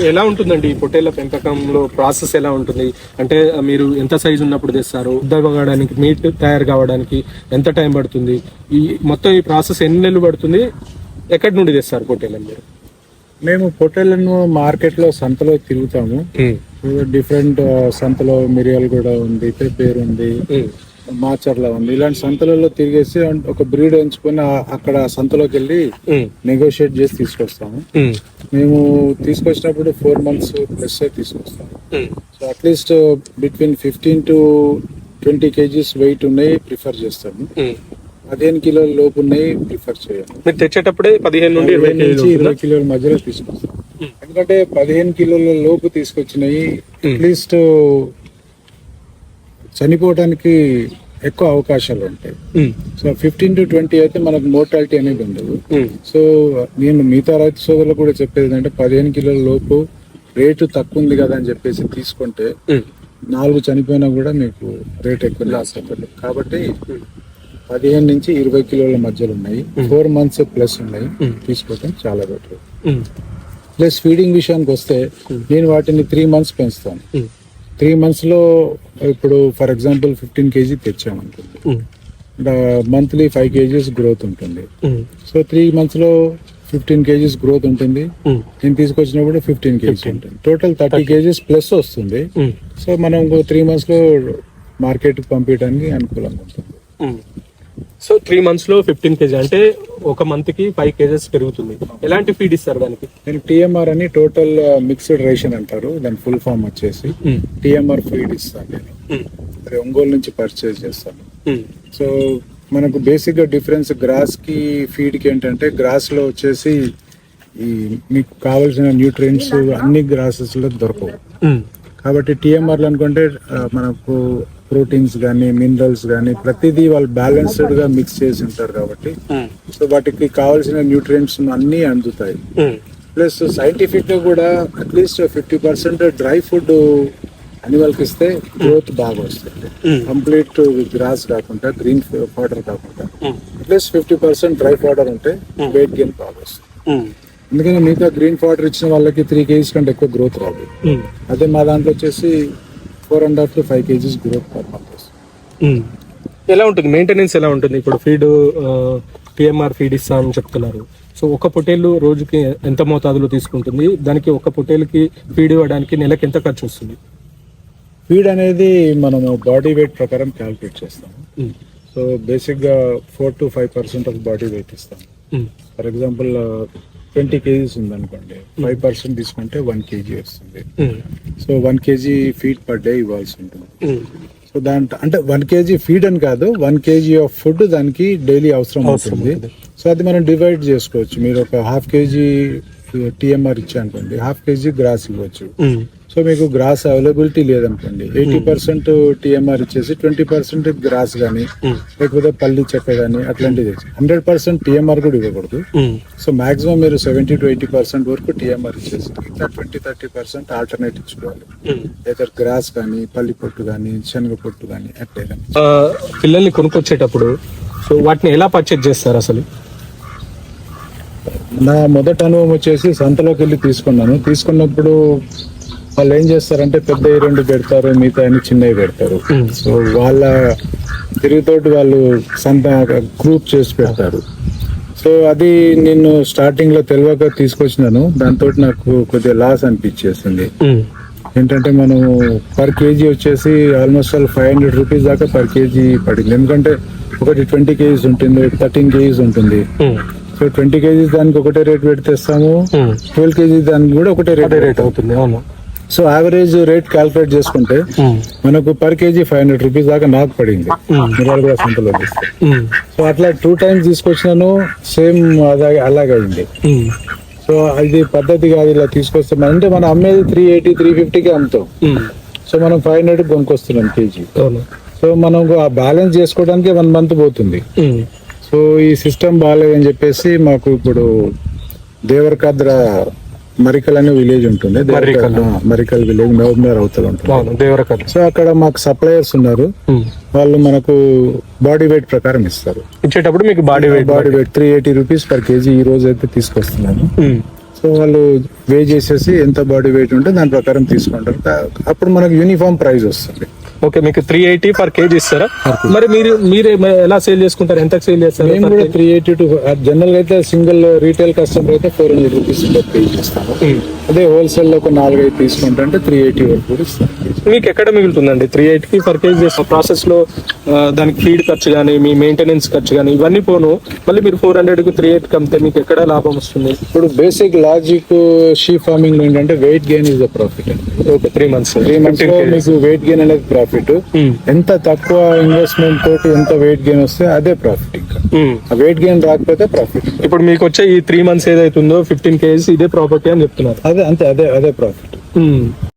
ఎలా ఉంటుందండి ఈ పొట్టేళ్ళ పెంపకంలో ప్రాసెస్ ఎలా ఉంటుంది? అంటే మీరు ఎంత సైజు ఉన్నప్పుడు తెస్తారు? ఉద్దగడానికి మీట్ తయారు కావడానికి ఎంత టైం పడుతుంది? ఈ మొత్తం ఈ ప్రాసెస్ ఎన్ని నెలలు పడుతుంది? ఎక్కడి నుండి తెస్తారు పొట్టేళ్ళని మీరు? మేము పొట్టేళ్ళను మార్కెట్లో సంతలో తిరుగుతాము. డిఫరెంట్ సంతలో మిరియాలు కూడా ఉంది పేరు ఉంది. మాచర్ల ఉంది. ఇలాంటి సంతలలో తిరిగేసి ఒక బ్రీడ్ ఎంచుకొని అక్కడ సంతలోకి వెళ్ళి నెగోషియేట్ చేసి తీసుకొస్తాము. మేము తీసుకొచ్చినప్పుడు ఫోర్ మంత్స్ ప్లస్ తీసుకొస్తాము. So at least between fifteen to twenty kgs weight ఉన్నాయి ప్రిఫర్ చేస్తాము. పదిహేను కిలోల లోపు ఉన్నాయి ప్రిఫర్ చేయము మీరు తెచ్చేటప్పుడే పదిహేను నుండి ఇరవై నుంచి ఇరవై కిలోల మధ్యలో తీసుకొస్తాం ఎందుకంటే పదిహేను కిలోల లోపు తీసుకొచ్చినాయి అట్లీస్ట్ చనిపోవడానికి ఎక్కువ అవకాశాలు ఉంటాయి. సో ఫిఫ్టీన్ టు ట్వంటీ అయితే మనకు మోర్టాలిటీ అనేది ఉండదు. సో నేను మిగతా రైతు సోదరులు కూడా చెప్పేది ఏంటంటే పదిహేను కిలోల లోపు రేటు తక్కువ ఉంది కదా అని చెప్పేసి తీసుకుంటే నాలుగు చనిపోయినా కూడా మీకు రేట్ ఎక్కువ లాస్ అవుతుంది కాబట్టి పదిహేను నుంచి ఇరవై కిలోల మధ్యలో ఉన్నాయి. ఫోర్ మంత్స్ ప్లస్ ఉన్నాయి. తీసుకోవడం చాలా బెటర్ ప్లస్ ఫీడింగ్ విషయానికి వస్తే నేను వాటిని త్రీ మంత్స్ పెంచుతాను. త్రీ మంత్స్లో ఇప్పుడు ఫర్ ఎగ్జాంపుల్ ఫిఫ్టీన్ కేజీ తెచ్చాను అనుకోండి మంత్లీ ఫైవ్ కేజీస్ గ్రోత్ ఉంటుంది. సో త్రీ మంత్స్లో ఫిఫ్టీన్ కేజీస్ గ్రోత్ ఉంటుంది. నేను తీసుకొచ్చినప్పుడు ఫిఫ్టీన్ కేజీస్ ఉంటుంది. టోటల్ థర్టీ కేజీస్ ప్లస్ వస్తుంది. సో మనం త్రీ మంత్స్లో మార్కెట్ పంపించడానికి అనుకూలంగా ఉంటుంది. సో త్రీ మంత్స్లో ఫిఫ్టీన్ కేజీ అంటే ఒక మంత్కి ఫైవ్ కేజెస్ పెరుగుతుంది. ఎలాంటి ఫీడ్ ఇస్తారు దానికి? నేను టిఎంఆర్ అని టోటల్ మిక్స్డ్ రేషన్ అంటారు. దాని ఫుల్ ఫామ్ వచ్చేసి టిఎంఆర్ ఫీడ్ ఇస్తాను నేను. అది ఒంగోలు నుంచి పర్చేస్ చేస్తాను. సో మనకు బేసిక్గా డిఫరెన్స్ గ్రాస్కి ఫీడ్కి ఏంటంటే గ్రాస్లో వచ్చేసి ఈ మీకు కావాల్సిన న్యూట్రియంట్స్ అన్ని గ్రాసెస్లో దొరకవు. కాబట్టి టిఎంఆర్ అనుకుంటే మనకు ప్రోటీన్స్ కానీ మినరల్స్ కానీ ప్రతిదీ వాళ్ళు బ్యాలెన్స్డ్గా మిక్స్ చేసి ఉంటారు కాబట్టి. సో వాటికి కావాల్సిన న్యూట్రియంట్స్ అన్ని అందుతాయి. ప్లస్ సైంటిఫిక్గా కూడా at least fifty percent dry food అనిమల్కి ఇస్తే గ్రోత్ బాగా వస్తుంది. కంప్లీట్ గ్రాస్ కాకుండా గ్రీన్ పౌడర్ కాకుండా. Plus fifty percent dry powder ఉంటే వెయిట్ గెయిన్ బాగా వస్తుంది. ఎందుకంటే మిగతా గ్రీన్ పౌడర్ ఇచ్చిన వాళ్ళకి త్రీ కేజీస్ కంటే ఎక్కువ గ్రోత్ రాదు. అదే మా దాంట్లో వచ్చేసి four and half to five kgs growth per month ఎలా ఉంటుంది? మెయింటెనెన్స్ ఎలా ఉంటుంది? ఇప్పుడు ఫీడ్ టిఎంఆర్ ఫీడ్ ఇస్తామని చెప్తున్నారు. సో ఒక పొట్టేలు రోజుకి ఎంత మోతాదులో తీసుకుంటుంది? దానికి ఒక పొట్టేలుకి ఫీడ్ ఇవ్వడానికి నెలకి ఎంత ఖర్చు వస్తుంది? ఫీడ్ అనేది మనము బాడీ వెయిట్ ప్రకారం క్యాల్కులేట్ చేస్తాము సో బేసిక్గా four to five percent of body weight ఇస్తాం. ఫర్ ఎగ్జాంపుల్ ట్వంటీ కేజీస్ ఉందనుకోండి. ఫైవ్ పర్సెంట్ తీసుకుంటే వన్ కేజీ వస్తుంది. So one kg feed per day ఇవ్వాల్సి ఉంటుంది. సో దాంట్లో అంటే వన్ కేజీ ఫీడ్ అని కాదు వన్ కేజీ ఆఫ్ ఫుడ్ దానికి డైలీ అవసరం అవుతుంది సో అది మనం డివైడ్ చేసుకోవచ్చు. మీరు ఒక హాఫ్ కేజీ టిఎంఆర్ ఇచ్చారనుకోండి హాఫ్ కేజీ గ్రాస్ ఇవ్వచ్చు. సో మీకు గ్రాస్ అవైలబిలిటీ లేదనుకోండి ఎయిటీ పర్సెంట్ టిఎంఆర్ ఇచ్చేసి ట్వంటీ పర్సెంట్ గ్రాస్ కానీ లేకపోతే పల్లి చెక్క కానీ అట్లాంటిది హండ్రెడ్ పర్సెంట్ టిఎంఆర్ కూడా ఇవ్వకూడదు. సో మాక్సిమం మీరు సెవెంటీ టు ఎయిటీ పర్సెంట్ వరకు టిఎంఆర్ ఇచ్చేసి ట్వంటీ థర్టీ పర్సెంట్ ఆల్టర్నేట్ ఇచ్చుకోవాలి. లేదా గ్రాస్ కానీ పల్లి పొట్టు కానీ శనగ పొట్టు కానీ అట్లా పిల్లల్ని కొనుక్కొచ్చేటప్పుడు సో వాటిని ఎలా పర్చేజ్ చేస్తారు అసలు? నా మొదటి అనుభవం వచ్చేసి సంతలోకి వెళ్ళి తీసుకున్నాను. తీసుకున్నప్పుడు వాళ్ళు ఏం చేస్తారంటే పెద్ద రెండు పెడతారు మిగతా అన్ని చిన్నవి పెడతారు. సో వాళ్ళ తిరుగుతోటి వాళ్ళు సంత గ్రూప్ చేసి పెడతారు. సో అది నేను స్టార్టింగ్లో తెలియక తీసుకొచ్చినాను. దాంతో నాకు కొద్దిగా లాస్ అనిపించేసింది. ఏంటంటే మనం పర్ కేజీ వచ్చేసి almost all five hundred rupees దాకా పర్ కేజీ పడింది. ఎందుకంటే ఒకటి ట్వంటీ కేజీస్ ఉంటుంది థర్టీన్ కేజీస్ ఉంటుంది. సో ట్వంటీ కేజీస్ దానికి ఒకటే రేట్ పెట్టేస్తాము ట్వెల్వ్ కేజీస్ దానికి కూడా ఒకటే రేట్ రేట్ అవుతుంది అవును. సో యావరేజ్ రేట్ క్యాల్కులేట్ చేసుకుంటే మనకు per kg five hundred rupees దాకా నాకు పడింది. మిరాలు కూడా సంతలో తీస్తే సో అట్లా టూ టైమ్స్ తీసుకొచ్చినాను సేమ్ అలాగే అలాగే అయింది. సో అది పద్ధతి కాదు ఇలా తీసుకొస్తే మన- అంటే మనం అమ్మేది త్రీ ఎయిటీ త్రీ ఫిఫ్టీకి అమ్ముతాం. సో మనం ఫైవ్ హండ్రెడ్ కొనుక్కొస్తున్నాం కేజీ సో మనం ఆ బ్యాలెన్స్ చేసుకోవడానికి వన్ మంత్ పోతుంది. సో ఈ సిస్టమ్ బాగాలేదని చెప్పేసి మాకు ఇప్పుడు దేవరకద్ర మరికల్ అనే విలేజ్ ఉంటుంది. మరికల్. విలేజ్ నవంబర్ అవతల ఉంటుంది. సో అక్కడ మాకు సప్లయర్స్ ఉన్నారు. వాళ్ళు మనకు బాడీ వెయిట్ ప్రకారం ఇస్తారు. ఇచ్చేటప్పుడు మీకు body weight body weight three eighty rupees per kg ఈ రోజు అయితే తీసుకొస్తున్నాను. సో వాళ్ళు వే చేసేసి ఎంత బాడీ వెయిట్ ఉంటే దాని ప్రకారం తీసుకుంటారు. అప్పుడు మనకు యూనిఫామ్ ప్రైస్ వస్తుంది. ఓకే మీకు త్రీ ఎయిటీ పర్ కేజీ ఇస్తారా? మరి మీరు మీరు ఎలా సేల్ చేసుకుంటారు? ఎంత సేల్ చేస్తారు మేము కూడా త్రీ ఎయిటీ టు జనరల్ అయితే సింగిల్ రీటైల్ కస్టమర్ అయితే ఫోర్ హండ్రెడ్ రూపీస్ అదే హోల్సేల్లో ఒక నాలుగైదు తీసుకుంటే అంటే త్రీ ఎయిటీ వరకు మీకు ఎక్కడ మిగులుతుందండి? త్రీ ఎయిట్కి పర్ కేజీ ప్రాసెస్లో దానికి ఫీడ్ ఖర్చు కానీ మీ మెయింటెనెన్స్ ఖర్చు కానీ ఇవన్నీ పోను. మళ్ళీ మీరు ఫోర్ హండ్రెడ్కు త్రీ ఎయిట్ కమ్మితే మీకు ఎక్కడ లాభం వస్తుంది? ఇప్పుడు బేసిక్ లాజిక్ షీ ఫార్మింగ్లో ఏంటంటే weight gain is the profit okay three months three months మీకు వెయిట్ గెయిన్ అనేది ప్రాఫిట్ ఎంత తక్కువ ఇన్వెస్ట్మెంట్ తోటి ఎంత వెయిట్ గెయిన్ వస్తే అదే ప్రాఫిట్ ఇంకా. ఆ వెయిట్ గెయిన్ రాకపోతే ప్రాఫిట్ ఇప్పుడు మీకు వచ్చే ఈ త్రీ మంత్స్ ఏదైతుందో ఫిఫ్టీన్ కేజీస్ ఇదే ప్రాపర్టీ అని చెప్తున్నారు. అదే అంతే అదే అదే ప్రాఫిట్